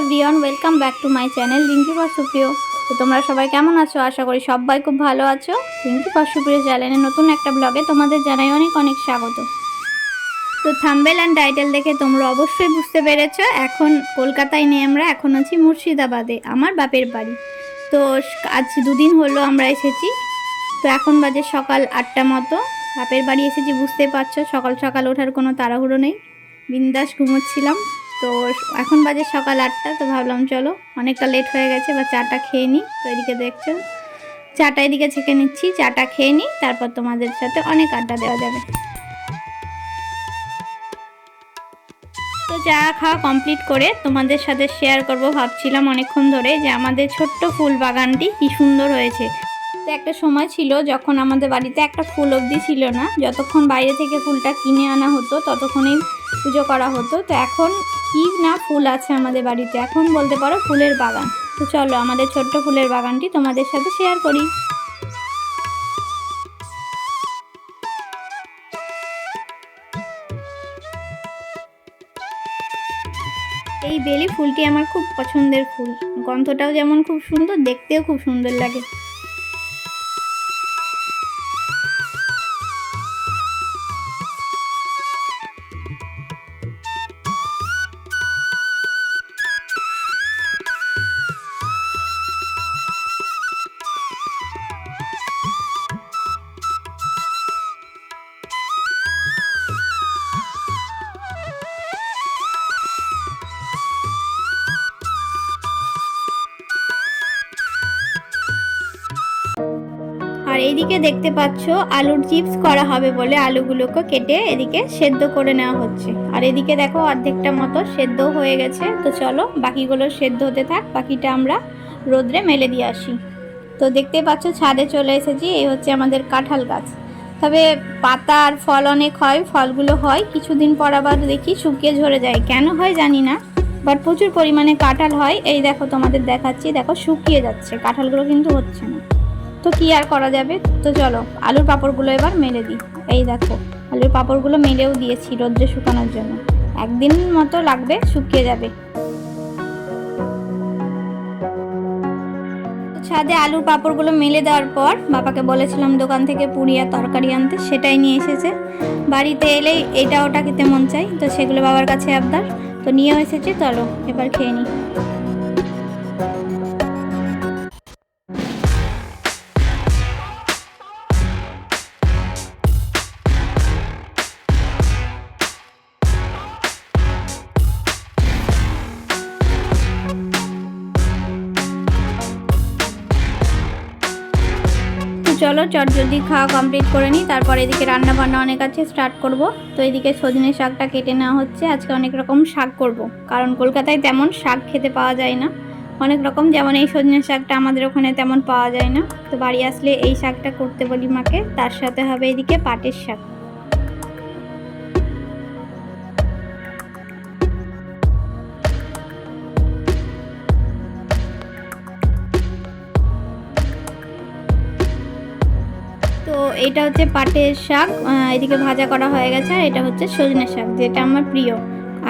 Everyone, welcome back to my channel Rinki for Supriya. তো তোমরা সবাই কেমন আছো? আশা করি সবাই খুব ভালো আছো। রিঙ্কি ফর চ্যানেলে নতুন একটা ব্লগে তোমাদের জানাই অনেক অনেক স্বাগত। তো থাম্বেল অ্যান্ড টাইটেল দেখে তোমরা অবশ্যই বুঝতে পেরেছ, এখন কলকাতায় নেই আমরা, এখন আছি মুর্শিদাবাদে, আমার বাপের বাড়ি। তো আজ দুদিন হলো আমরা এসেছি। তো এখন বাজে সকাল আটটা মতো। বাপের বাড়ি এসেছি বুঝতেই পারছ, সকাল সকাল ওঠার কোনো তাড়াহুড়ো নেই। বিন্দাস ঘুমোচ্ছিলাম। তো এখন বাজে সকাল আটটা, তো ভাবলাম চলো, অনেকটা লেট হয়ে গেছে বা চাটা খেয়ে নিই। তো এদিকে দেখছ, চাটা এদিকে ছেঁকে নিচ্ছি, চাটা খেয়ে নিই, তারপর তোমাদের সাথে অনেক আড্ডা দেওয়া যাবে। তো চা খাওয়া কমপ্লিট করে তোমাদের সাথে শেয়ার করব, ভাবছিলাম অনেকক্ষণ ধরে যে আমাদের ছোট্ট ফুল বাগানটি কি সুন্দর হয়েছে। তো একটা সময় ছিল যখন আমাদের বাড়িতে একটা ফুল অবধি ছিল না, যতক্ষণ বাইরে থেকে ফুলটা কিনে আনা হতো, ততক্ষণেই পুজো করা হতো। তো এখন কি না ফুল আছে আমাদের বাড়িতে? এখন বলতে পারো ফুলের বাগান। তো চলো আমাদের ছোট্ট ফুলের বাগানটি তোমাদের সাথে শেয়ার করি। এই বেলি ফুলটি আমার খুব পছন্দের ফুল। গন্ধটাও যেমন খুব সুন্দর, দেখতেও খুব সুন্দর লাগে। আর এইদিকে দেখতে পাচ্ছ আলুর চিপস করা হবে বলে আলুগুলোকে কেটে এদিকে সেদ্ধ করে নেওয়া হচ্ছে। আর এদিকে দেখো অর্ধেকটা মতো সেদ্ধ হয়ে গেছে। তো চলো বাকিগুলো সেদ্ধ হতে থাক, বাকিটা আমরা রোদ্রে মেলে দিয়ে আসি। তো দেখতে পাচ্ছ ছাদে চলে এসেছি, এই হচ্ছে আমাদের কাঁঠাল গাছ। তবে পাতা আর ফল অনেক হয়, ফলগুলো হয়, কিছুদিন পর আবার দেখি শুকিয়ে ঝরে যায়। কেন হয় জানি না, বাট প্রচুর পরিমাণে কাঁঠাল হয়। এই দেখো তোমাদের দেখাচ্ছি, দেখো শুকিয়ে যাচ্ছে, কাঁঠালগুলো কিন্তু হচ্ছে না। তো কি আর করা যাবে? তো চলো, আলুর পাঁপড়গুলো এবার মেলে দিই। এই দেখো, আলুর পাঁপড়গুলো মেলেও দিয়েছি রোদ্রে শুকানোর জন্য। একদিন মতো লাগবে, শুকিয়ে যাবে। ছাদে আলুর পাঁপড়গুলো মেলে দেওয়ার পর বাবাকে বলেছিলাম দোকান থেকে পুরি আর তরকারি আনতে, সেটাই নিয়ে এসেছে। বাড়িতে এলেই এটা ওটা খেতে মন চাই তো সেগুলো বাবার কাছে আবদার। তো নিয়েও এসেছে, চলো, এবার খেয়ে নিই। চলো, চট জলদি খাওয়া কমপ্লিট করে নিই। তারপর এদিকে রান্না বান্না অনেক আছে স্টার্ট করব। তো এদিকে সজনে শাকটা কেটে নেওয়া হচ্ছে। আজকে অনেক রকম শাক করব। কারণ কলকাতায় তেমন শাক খেতে পাওয়া যায় না। অনেক রকম যেমন এই সজনে শাকটা আমাদের ওখানে তেমন পাওয়া যায় না। তো বাড়ি আসলে এই শাকটা করতে বলি মাকে। তার সাথে হবে এদিকে পাটের শাক। এটা হচ্ছে পাটের শাক এদিকে ভাজা করা হয়ে গেছে, আর এটা হচ্ছে সজনে শাক, যেটা আমার প্রিয়।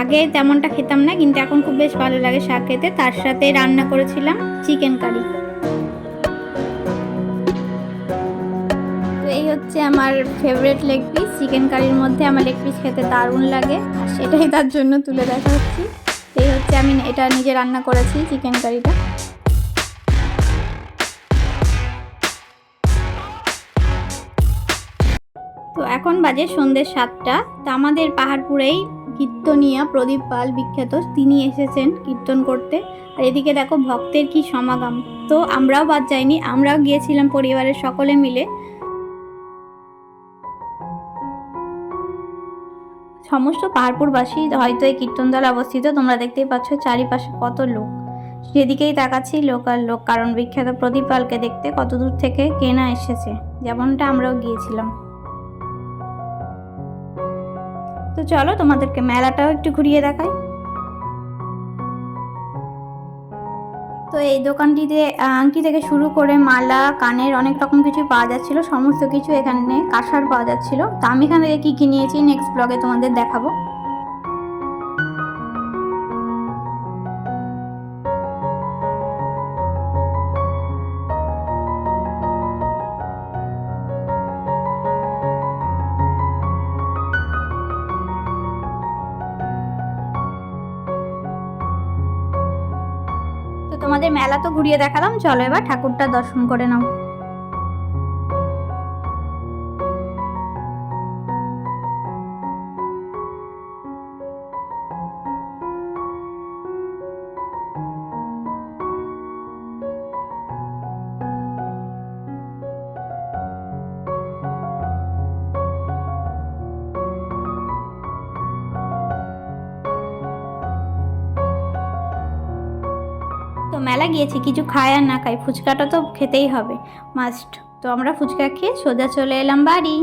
আগে তেমনটা খেতাম না, কিন্তু এখন খুব বেশ ভালো লাগে শাক খেতে। তার সাথে রান্না করেছিলাম চিকেন কারি। তো এই হচ্ছে আমার ফেভারিট লেগ পিস চিকেন কারির মধ্যে আমার লেগ পিস খেতে দারুণ লাগে, আর সেটাই তার জন্য তুলে দেখা হচ্ছে এই হচ্ছে আমি এটা নিজে রান্না করেছি, চিকেন কারিটা। তো এখন বাজে সন্ধ্যে সাতটা। তা আমাদের পাহাড়পুরেই কীর্তনিয়া প্রদীপ পাল বিখ্যাত, তিনি এসেছেন কীর্তন করতে। আর এদিকে দেখো ভক্তের কি সমাগম। তো আমরাও বাদ যাইনি, আমরাও গিয়েছিলাম পরিবারের সকলে মিলে। সমস্ত পাহাড়পুরবাসী হয়তো এই কীর্তন দল অবস্থিত, তোমরা দেখতেই পাচ্ছ চারিপাশে কত লোক। সেদিকেই তাকাচ্ছি লোক আর লোক, কারণ বিখ্যাত প্রদীপ পালকে দেখতে কত দূর থেকে কেনা এসেছে, যেমনটা আমরাও গিয়েছিলাম। চলো তোমাদেরকে মেলাটাও একটু ঘুরিয়ে দেখাই। তো এই দোকানটিতে আংটি থেকে শুরু করে মালা, কানের অনেক রকম কিছু পাওয়া যাচ্ছিল, সমস্ত কিছু এখানে কাঁসার পাওয়া যাচ্ছিল। তো আমি এখান থেকে কী নিয়েছি নেক্সট ব্লগে তোমাদের দেখাবো। মেলা তো ঘুরিয়ে দেখালাম। চলো এবার ঠাকুরটা দর্শন করে নাও। মেলা গিয়েছি, কিছু খায় আর না খাই, ফুচকাটা তো খেতেই হবে। মাস্ট তো আমরা ফুচকা খেয়ে সোজা চলে এলাম বাড়ি।